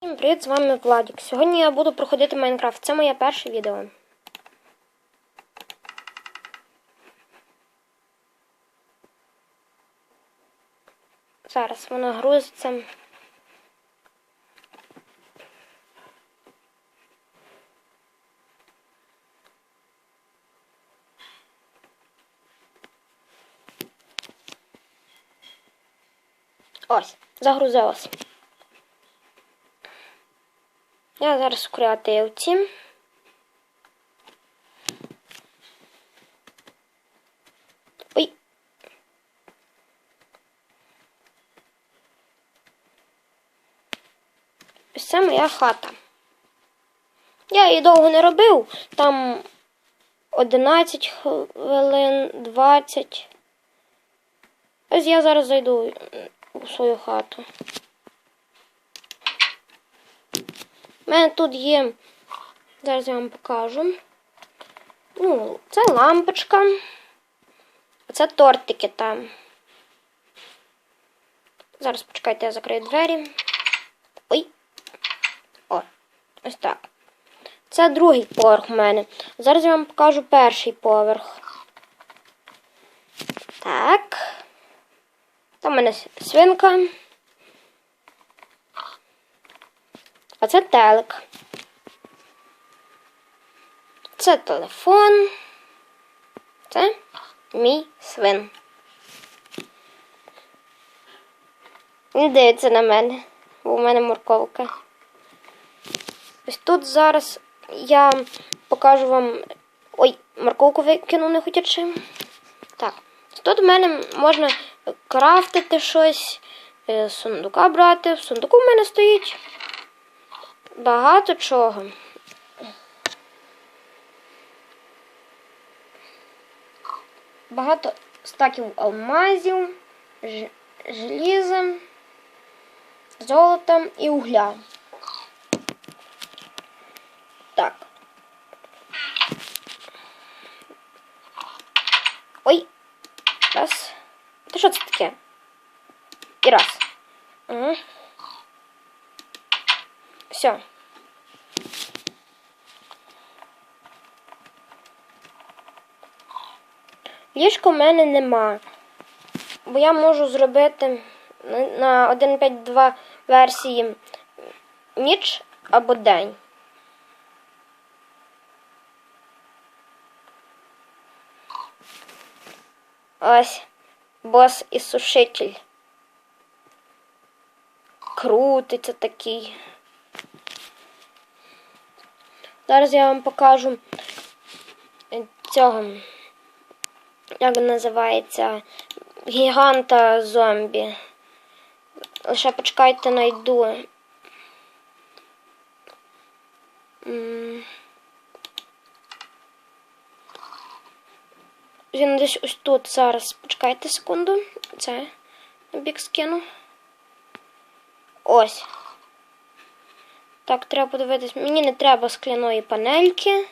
Всім привіт, з вами Владік. Сьогодні я буду проходити Майнкрафт. Це моє перше відео. Зараз воно грузиться. Ось, загрузилось. Я зараз в креативці. Ой. Ось це моя хата. Я її довго не робив. Там 11 хвилин, 20. Ось я зараз зайду у свою хату. У мене тут є. Зараз я вам покажу. Ну, це лампочка. а Це тортики там. Зараз почекайте, я закрию двері. Ой. О, ось так. Це другий поверх у мене. Зараз я вам покажу перший поверх. Так. Там у мене свинка. А це телек. Це телефон. Це мій свин. Він дивиться на мене, бо у мене морковка. Ось тут зараз я покажу вам. Ой, морковку викину не хотячи. Так, тут в мене можна крафтити щось, з сундука брати. В сундуку в мене стоїть багато чого. Багато стаків алмазів, ж- желіза, золота і угля. Так. Ой. Раз. Та що це таке? І раз. Угу. Все. Ліжка в мене нема. Бо я можу зробити на- на 1.5.2 версії ніч або день. Ось бос і сушитель. Крутиться такий. Зараз я вам покажу е, цього, як називається, гіганта зомбі. Лише почекайте, найду. Він десь ось тут зараз. Почекайте секунду. Це бік скину. Ось. Так, треба подивитись. Мені не треба скляної панельки.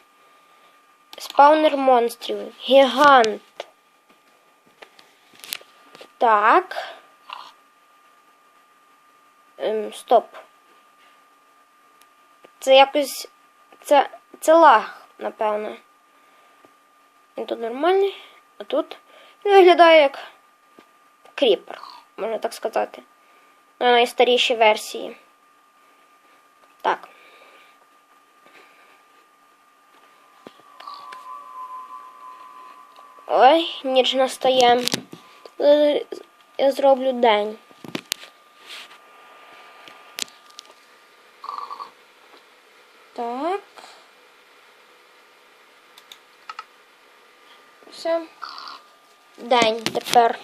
Спаунер монстрів. Гігант. Так. Ем, стоп. Це якось. Це. Це лаг, напевно. Він тут нормальний, а тут він виглядає як кріпер, можна так сказати. На найстарішій версії. Так. Ой, ніч настає. Е, Я зроблю день. Так. Все. День тепер.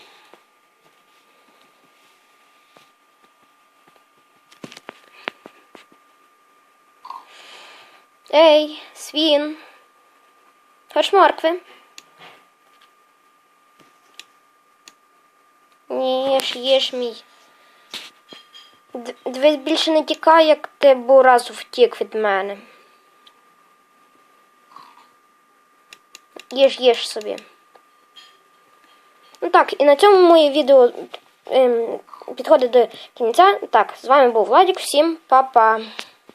Ей, свін. Хоч моркви? Ні, їж, їж мій. Дивись, більше не тікай, як ти був разу втік від мене. Їж, їж собі. Ну так, і на цьому моє відео ем, підходить до кінця. Так, з вами був Владік. Всім па-па.